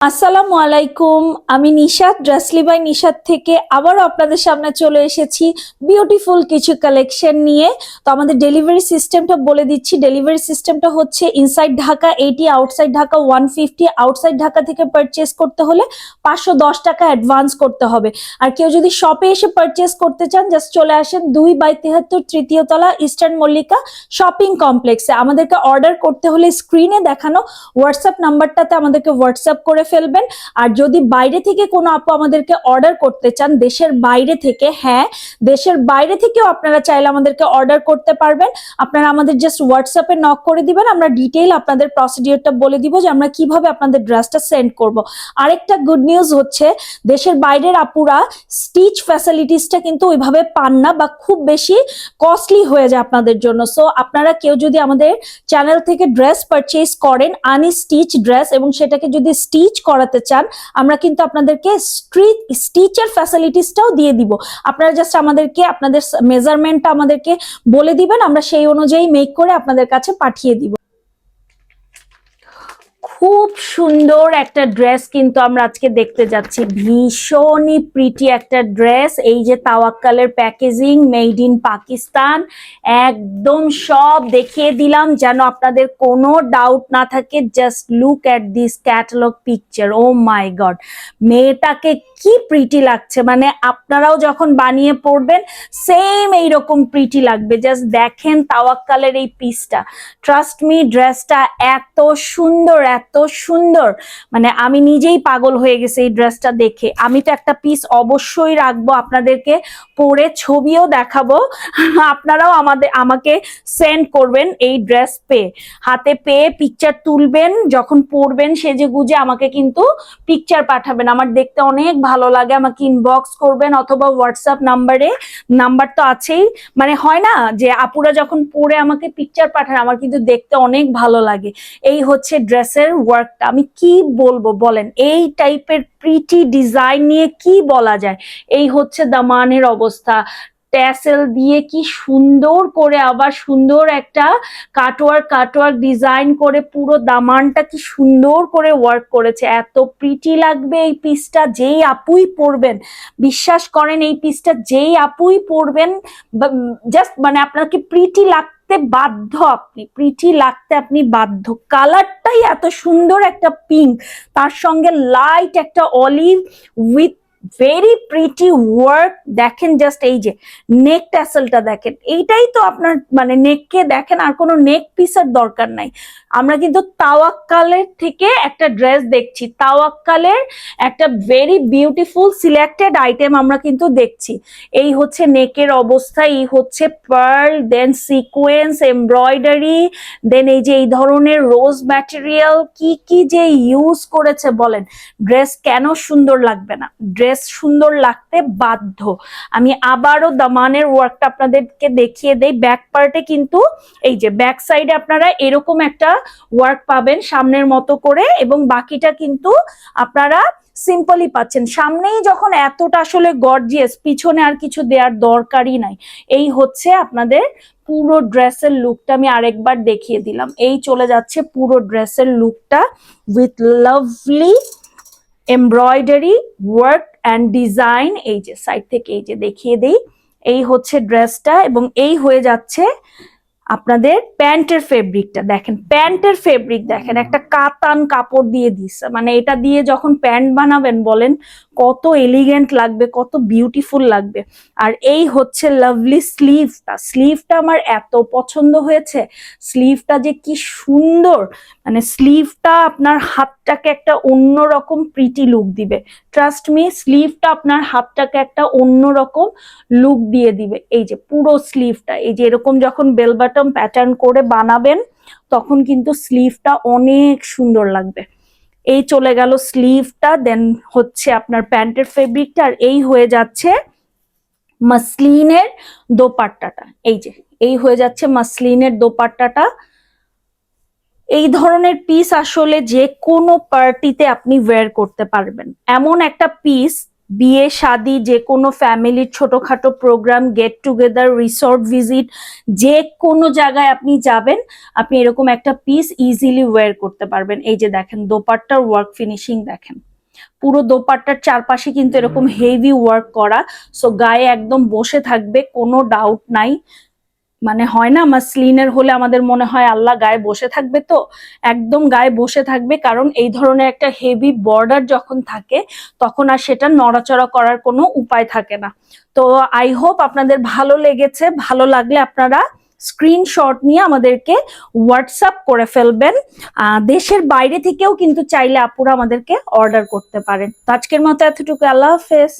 আসসালামু আলাইকুম, আমি নিশাদ ড্রেসলি বাই নিশাদ থেকে আবারও আপনাদের সামনে চলে এসেছি বিউটিফুল কিছু কালেকশন নিয়ে। তো আমাদের ডেলিভারি সিস্টেমটা বলে দিচ্ছি ডেলিভারি সিস্টেমটা হচ্ছে inside Dhaka eighty outside Dhaka one fifty outside Dhaka থেকে পারচেস করতে হলে পাঁচশো দশ টাকা অ্যাডভান্স করতে হবে। আর কেউ যদি শপে এসে পারচেস করতে চান জাস্ট চলে আসেন দুই বাই তেহাত্তর তৃতীয় তলা ইস্টার্ন মল্লিকা শপিং কমপ্লেক্সে আমাদেরকে অর্ডার করতে হলে স্ক্রিনে দেখানো হোয়াটসঅ্যাপ নাম্বারটাতে আমাদেরকে হোয়াটসঅ্যাপ করে ফেলবেন। আর যদি বাইরে থেকে কোনো আপু আমাদেরকে অর্ডার করতে চান, দেশের বাইরে থেকে হ্যাঁ দেশের বাইরে থেকেও আপনারা চাইলে আমাদেরকে অর্ডার করতে পারবেন। আপনারা আমাদের জাস্ট হোয়াটসঅ্যাপে নক করে দিবেন, আমরা ডিটেইল আপনাদের প্রসিডিওরটা বলে দিব যে আমরা কীভাবে আপনাদের ড্রেসটা সেন্ড করব। আরেকটা গুড নিউজ হচ্ছে, দেশের বাইরের আপুরা স্টিচ ফ্যাসিলিটিসটা কিন্তু ওইভাবে পান না বা খুব বেশি কস্টলি হয়ে যায় আপনাদের জন্য। সো আপনারা কেউ যদি আমাদের চ্যানেল থেকে ড্রেস পারচেস করেন আনি স্টিচ ড্রেস এবং সেটাকে যদি স্টিচ করাতে চান, আমরা কিন্তু আপনাদেরকে স্ট্রিট স্টিচের ফ্যাসিলিটিসটাও দিয়ে দিব। আপনারা জাস্ট আমাদেরকে, আপনাদের মেজারমেন্টটা আমাদেরকে বলে দিবেন, আমরা সেই অনুযায়ী মেক করে আপনাদের কাছে পাঠিয়ে দিব। খুব সুন্দর একটা ড্রেস কিন্তু আমরা আজকে দেখতে যাচ্ছি। ভীষণই প্রিটি একটা ড্রেস এই যে তাওয়াক্কালের প্যাকেজিং মেড ইন পাকিস্তান। একদম সব দেখিয়ে দিলাম যেন আপনাদের কোনো ডাউট না থাকে। Just look at this catalog picture oh my god মেয়েটাকে কি প্রিটি লাগছে? মানে আপনারাও যখন বানিয়ে পড়বেন সেম এইরকম প্রিটি লাগবে। জাস্ট দেখেন তাওয়াক্কালের এই পিসটা ট্রাস্ট মি ড্রেসটা এত সুন্দর, এত সুন্দর। মানে আমি নিজেই পাগল হয়ে গেছি এই ড্রেসটা দেখে। আমি তো একটা পিস অবশ্যই রাখব আপনাদেরকে, পরে ছবিও দেখাবো। আপনারাও আমাদের, আমাকে সেন্ড করবেন এই ড্রেস পেয়ে। হাতে পেয়ে পিকচার তুলবেন, যখন পরবেন সেজে গুজে আমাকে কিন্তু পিকচার পাঠাবেন। আমার দেখতে অনেক ভালো লাগে, আমাকে ইনবক্স করবেন অথবা হোয়াটসঅ্যাপ নাম্বারে নাম্বার তো আছেই। মানে হয় না যে আপুরা যখন পরে আমাকে পিকচার পাঠান, আমার কিন্তু দেখতে অনেক ভালো লাগে। এই হচ্ছে ড্রেসের ওয়ার্কটা আমি কি বলব বলেন, এই টাইপের প্রিটি ডিজাইন নিয়ে কি বলা যায়? এই হচ্ছে দামানের অবস্থা। ট্যাসেল দিয়ে কি সুন্দর করে আবার সুন্দর একটা কাটওয়ার্ক কাটওয়ার্ক ডিজাইন করে পুরো দামানটা কি সুন্দর করে ওয়ার্ক করেছে। এত প্রিটি লাগবে এই পিসটা যেই আপুই পরবেন। বিশ্বাস করেন, এই পিসটা যেই আপুই পরবেন জাস্ট মানে আপনাকে প্রিটি লাগতে বাধ্য আপনি প্রিটি লাগতে আপনি বাধ্য। কালারটাই এত সুন্দর একটা পিঙ্ক তার সঙ্গে লাইট একটা olive with very pretty work দেখেন জাস্ট এই যে নেক ট্যাসেলটা দেখেন, এইটাই তো আপনার মানে নেককে দেখেন আর কোনো নেক পিসের দরকার নাই। আমরা কিন্তু তাওয়াক্কালের থেকে একটা ড্রেস দেখছি, তাওয়াক্কালের একটা ভেরি বিউটিফুল সিলেক্টেড আইটেম আমরা কিন্তু দেখছি। এই হচ্ছে নেকের অবস্থা, এই হচ্ছে pearl then sequence embroidery then এই যে এই ধরনের রোজ ম্যাটেরিয়াল কি কি যে ইউজ করেছে বলেন ড্রেস কেন সুন্দর লাগবে না? ড্রেস সুন্দর লাগতে বাধ্য। আমি আবারও দামানের ওয়ার্কটা আপনাদেরকে দেখিয়ে দেই। ব্যাক পার্টে কিন্তু এই যে ব্যাক সাইডে আপনারা এরকম একটা ওয়ার্ক পাবেন সামনের মতো করে এবং বাকিটা কিন্তু আপনারা সিম্পলি পাচ্ছেন। সামনেই যখন এতটা আসলে গর্জিয়াস পিছনে আর কিছু দেওয়ার দরকারই নাই। এই হচ্ছে আপনাদের পুরো ড্রেসের লুকটা আমি আরেকবার দেখিয়ে দিলাম। এই চলে যাচ্ছে পুরো ড্রেসের লুকটা with lovely embroidery work and design এই যে সাইড থেকে এই যে দেখিয়ে দিই, এই হচ্ছে ড্রেসটা এবং এই হয়ে যাচ্ছে আপনাদের প্যান্টের ফেব্রিকটা দেখেন, প্যান্টের ফেব্রিক দেখেন, একটা কাতান কাপড় দিয়ে দিস মানে এটা দিয়ে যখন প্যান্ট বানাবেন বলেন কত এলিগেন্ট লাগবে, কত বিউটিফুল লাগবে। আর এই হচ্ছে লাভলি স্লিভটা স্লিভটা আমার এত পছন্দ হয়েছে। স্লিভটা যে কি সুন্দর। মানে স্লিভটা আপনার হাতটাকে একটা অন্যরকম প্রিটি লুক দিবে। ট্রাস্ট মি স্লিভটা আপনার হাতটাকে একটা অন্যরকম লুক দিয়ে দিবে। এই যে পুরো স্লিভটা এই যে এরকম যখন বেল বাটম প্যাটার্ন করে বানাবেন, তখন কিন্তু স্লিভটা অনেক সুন্দর লাগবে। এই চলে গেল স্লিভটা দেন হচ্ছে আপনার প্যান্টের ফেব্রিকটা আর এই হয়ে যাচ্ছে মাসলিনের দোপাট্টাটা। এই যে, এই হয়ে যাচ্ছে মাসলিনের দোপাট্টাটা। এই ধরনের পিস আসলে যে কোনো পার্টিতে আপনি ওয়্যার করতে পারবেন। এমন একটা পিস বিয়ে শাদি যে কোনো ফ্যামিলির ছোটখাটো program get together resort visit যে কোনো জায়গায় আপনি যাবেন আপনি এরকম একটা পিস ইজিলি ওয়্যার করতে পারবেন। এই যে দেখেন দোপাট্টার ওয়ার্ক ফিনিশিং দেখেন। পুরো দোপাট্টার চারপাশে কিন্তু এরকম হেভি ওয়ার্ক করা। সো গায়ে একদম বসে থাকবে কোনো ডাউট নাই। মানে হয় না মাসলিনের হলে আমাদের মনে হয় আল্লাহ গায়ে বসে থাকবে তো? একদম গায়ে বসে থাকবে, কারণ এই ধরনের একটা হেভি বর্ডার যখন থাকে, তখন আর সেটা নড়াচড়া করার কোনো উপায় থাকে না। তো আই হোপ আপনাদের ভালো লেগেছে, ভালো লাগলে আপনারা স্ক্রিনশট নিয়ে আমাদেরকে হোয়াটসঅ্যাপ করে ফেলবেন। দেশের বাইরে থেকেও কিন্তু চাইলে আপুরা আমাদেরকে অর্ডার করতে পারেন। তো আজকের মতো এতটুকু, আল্লাহ হাফেজ।